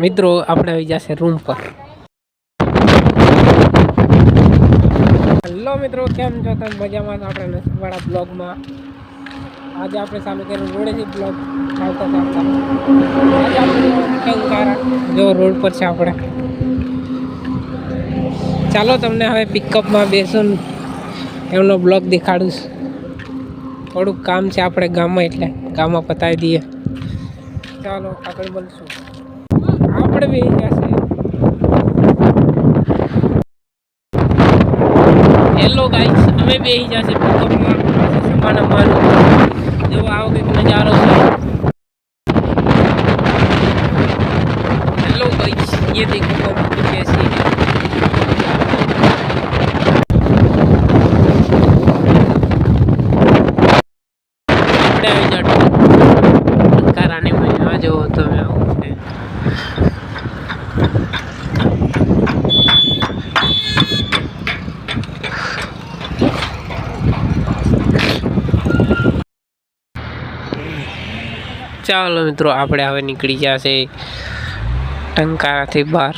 મિત્રો, આપણે આવી જશે રૂમ પર. હેલો મિત્રો, કેમ છો? તમે મજામાં આપણે નસીબવાળા બ્લોગમાં આજે આપણે ચાલુ કર્યું રોડેથી બ્લોગ ચાલતા ચાલતા જો રોડ પર છે આપણે. ચાલો તમને હવે પિકઅપમાં બેસું એમનો બ્લોગ દેખાડું. થોડુંક કામ છે આપણે ગામમાં એટલે ગામમાં પતાવી દઈએ. ચાલો, આગળ મળશું બી જશે હેલો ગાઈસ અમે બી જશે પિકઅપમાં સમાન અમારું જો આવો કંઈક નજારો છે. ચાલો મિત્રો, આપણે હવે નીકળી ગયા છે ટંકારાથી બહાર.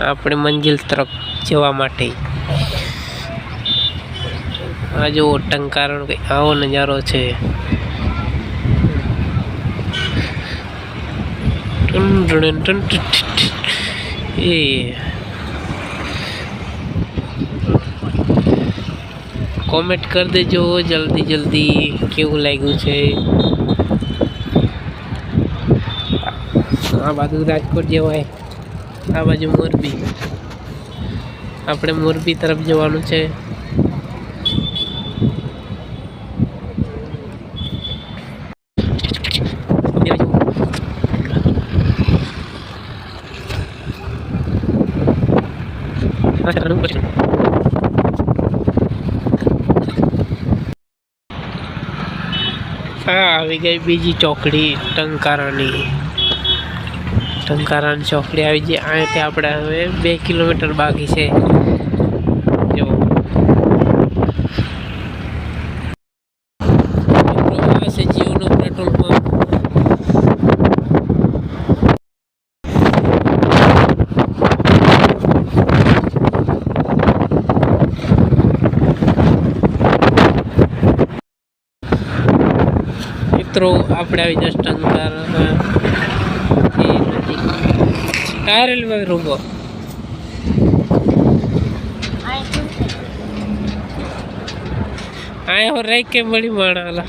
આપણે મંજિલ તરફ જવા માટે. આ જો ટંકારાનો કંઈ આવો નજારો છે. એ. કોમેન્ટ કરી દેજો જલ્દી જલ્દી કેવું લાગ્યું છે. આ બાજુ રાજકોટ જવાય આ બાજુ મોરબી. આપણે મોરબી તરફ જવાનું છે. હા, આવી ગઈ બીજી ચોકડી ટંકારાની. ટંકારાની ચોકડી આવી ગઈ. અહીંયાથી આપણે હવે બે કિલોમીટર બાકી છે. જીઓનો પેટ્રોલ પંપ. મિત્રો, આપણે આવી જસ્ટ ટંકારા ટાયર રૂમો આય હો રહી કે મળી માણાલા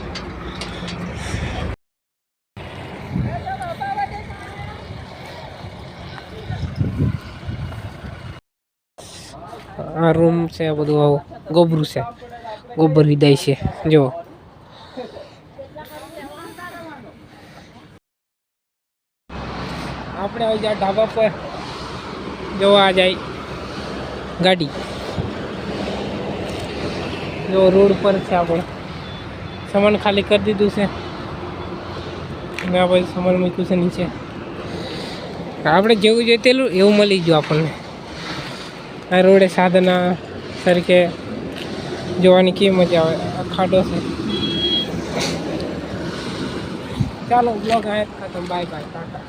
આ રૂમ છે બધું આવું ગોબરું છે ગોબર વિદાય છે જો આપણે આવી જાય ઢાબા પર જોવા જાય, ગાડી. જો રોડ પર છે આપણે. સામાન ખાલી કરી દીધું છે. અને આ પછી સામાન મૂક્યું છે નીચે. આપણે જેવું જોઈએ તેલું, એવું મળી ગયું આપણને. આ રોડે સાધના તરીકે જોવાની કેવી મજા આવે. આ ખાડો છે. ચાલો બ્લોગ આયા ખતમ. Bye bye tata.